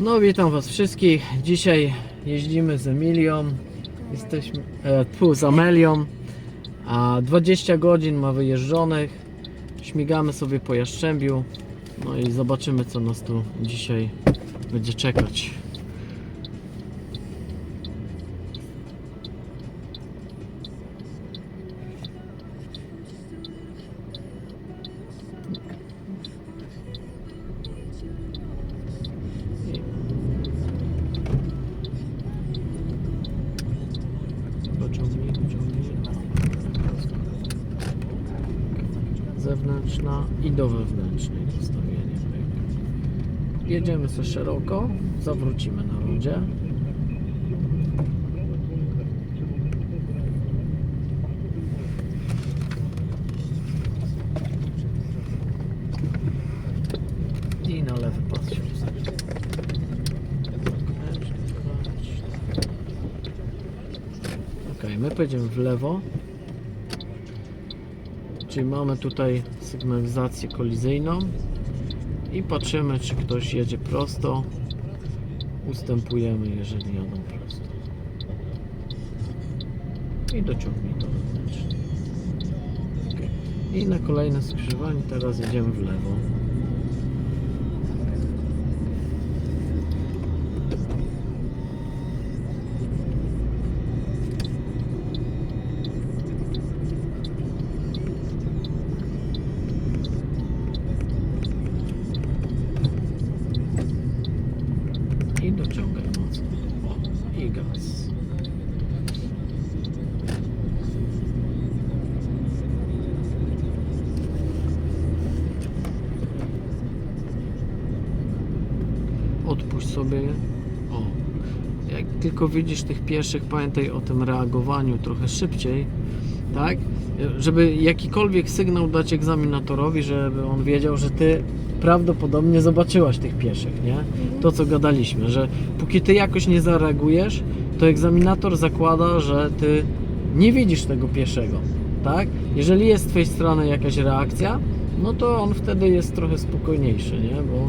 No witam was wszystkich. Dzisiaj jeździmy z Emilią. Jesteśmy e, tu z Amelią. A 20 godzin ma wyjeżdżonych. Śmigamy sobie po Jaszczębiu. No i zobaczymy co nas tu dzisiaj będzie czekać. Zewnętrzna i do wewnętrznej postawienie. pyk. Jedziemy sobie szeroko, zawrócimy na rondzie. I na lewy pas się my pojedziemy w lewo. Czyli mamy tutaj sygnalizację kolizyjną i patrzymy, czy ktoś jedzie prosto. Ustępujemy, jeżeli jadą prosto. I dociągnij to wewnętrznie. I na kolejne skrzyżowanie teraz jedziemy w lewo. I dociągaj mocno. O, i gaz. Odpuść sobie. O. Jak tylko widzisz tych pieszych, pamiętaj o tym reagowaniu trochę szybciej, tak? Żeby jakikolwiek sygnał dać egzaminatorowi, żeby on wiedział, że ty prawdopodobnie zobaczyłaś tych pieszych, nie? To co gadaliśmy, że póki ty jakoś nie zareagujesz, to egzaminator zakłada, że ty nie widzisz tego pieszego, tak? Jeżeli jest z twojej strony jakaś reakcja, no to on wtedy jest trochę spokojniejszy, nie? Bo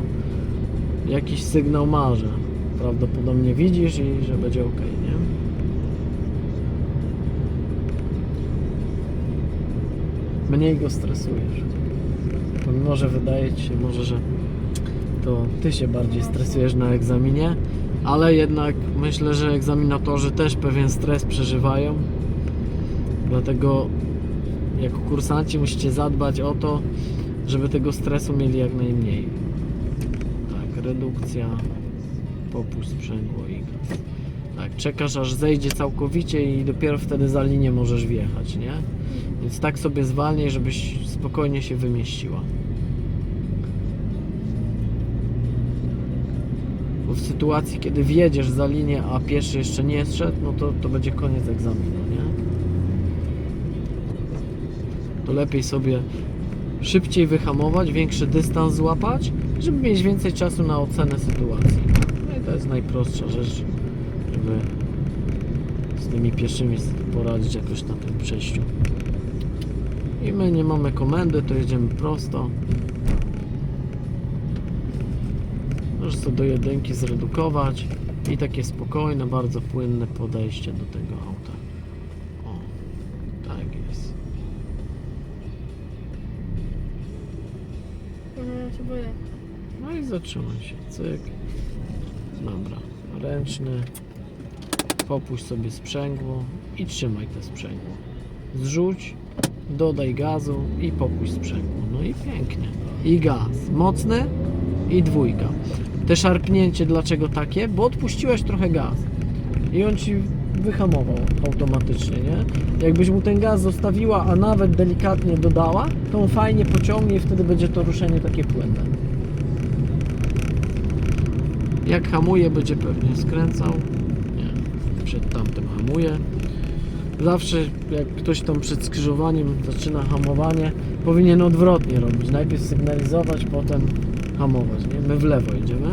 jakiś sygnał ma, że prawdopodobnie widzisz i że będzie ok, nie? Mniej go stresujesz. Pomimo, że wydaje ci się może, że to ty się bardziej stresujesz na egzaminie, ale jednak myślę, że egzaminatorzy też pewien stres przeżywają. Dlatego jako kursanci musicie zadbać o to, żeby tego stresu mieli jak najmniej. Redukcja, popuść sprzęgło i gaz. Tak, czekasz aż zejdzie całkowicie i dopiero wtedy za linię możesz wjechać, nie? Więc tak sobie zwalnij, żebyś spokojnie się wymieściła. Bo w sytuacji, kiedy wjedziesz za linię, a pieszy jeszcze nie zszedł, no to, to będzie koniec egzaminu, nie? To lepiej sobie szybciej wyhamować, większy dystans złapać, żeby mieć więcej czasu na ocenę sytuacji. No i to jest najprostsza rzecz, żeby z tymi pieszymi poradzić jakoś na tym przejściu. I my nie mamy komendy, to jedziemy prosto. Możesz sobie do jedynki zredukować i takie spokojne, bardzo płynne podejście do tego auta. O, tak jest. Ja się boję. No i zatrzymaj się, cyk. Dobra, ręczny. Popuść sobie sprzęgło i trzymaj te sprzęgło. Zrzuć, dodaj gazu i popuść sprzęgło. No i pięknie. I gaz. Mocny i dwójka. Te szarpnięcie dlaczego takie? Bo odpuściłaś trochę gaz. I on ci wyhamował automatycznie, nie? Jakbyś mu ten gaz zostawiła, a nawet delikatnie dodała, to on fajnie pociągnie i wtedy będzie to ruszenie takie płynne. Jak hamuje, będzie pewnie skręcał. Nie, przed tamtym hamuje. Zawsze jak ktoś tam przed skrzyżowaniem zaczyna hamowanie, powinien odwrotnie robić. Najpierw sygnalizować, potem hamować. Nie? My w lewo idziemy.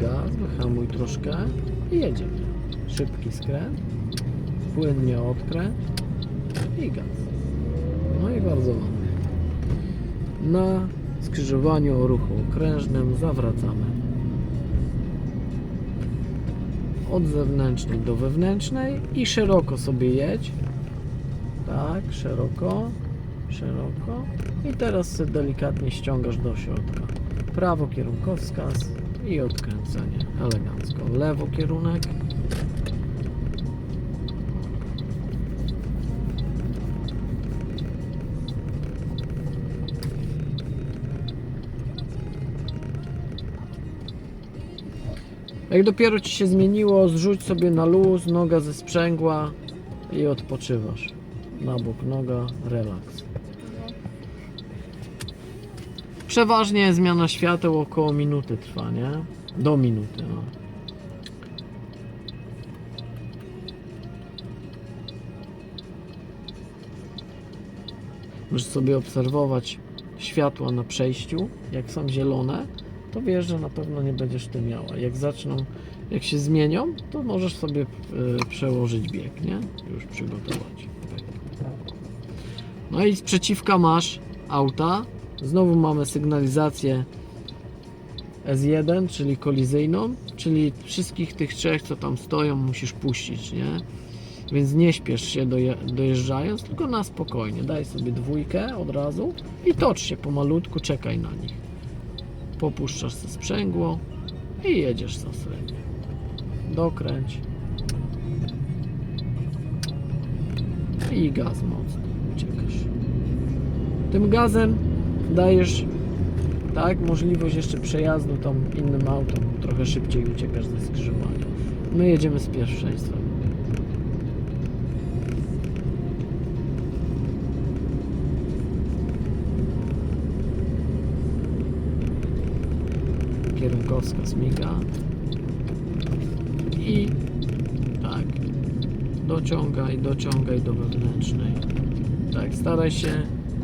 Gaz, wyhamuj troszkę i jedziemy. Szybki skręt, płynnie odkręt i gaz. No i bardzo ładnie. Na skrzyżowaniu o ruchu okrężnym zawracamy od zewnętrznej do wewnętrznej i szeroko sobie jedź. Tak, szeroko, szeroko. I teraz delikatnie ściągasz do środka. Prawo kierunkowskaz i odkręcenie. Elegancko. Lewo kierunek. Jak dopiero ci się zmieniło, zrzuć sobie na luz, noga ze sprzęgła i odpoczywasz. Na bok noga, relaks. Przeważnie zmiana świateł około minuty trwa, nie? Do minuty, no. Możesz sobie obserwować światła na przejściu. Jak są zielone, to wiesz, że na pewno nie będziesz ty miała. Jak zaczną, jak się zmienią, to możesz sobie y, przełożyć bieg, nie? Już przygotować. No i sprzeciwka masz auta. Znowu mamy sygnalizację S1, czyli kolizyjną, czyli wszystkich tych trzech, co tam stoją, musisz puścić, nie? Więc nie śpiesz się doje- dojeżdżając, tylko na spokojnie. Daj sobie dwójkę od razu i tocz się pomalutku, czekaj na nich. Popuszczasz ze sprzęgło i jedziesz za średnio. Dokręć. I gaz mocno. Uciekasz. Tym gazem dajesz tak możliwość jeszcze przejazdu tam innym autom. Trochę szybciej uciekasz ze skrzyżowania. My jedziemy z pierwszeństwem. Kierunkowskaz miga. I tak. Dociągaj, dociągaj do wewnętrznej. Tak, staraj się,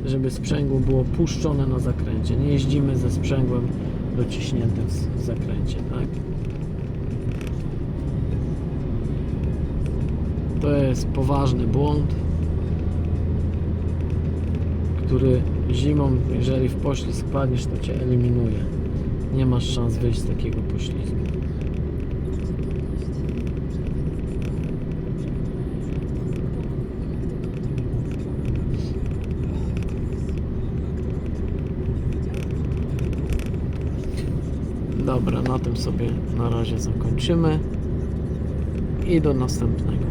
żeby sprzęgło było puszczone na zakręcie. Nie jeździmy ze sprzęgłem dociśniętym w zakręcie, tak? To jest poważny błąd, który zimą, jeżeli w poślizg padniesz, to cię eliminuje. Nie masz szans wyjść z takiego poślizgu. Dobra, na tym sobie na razie zakończymy i do następnego.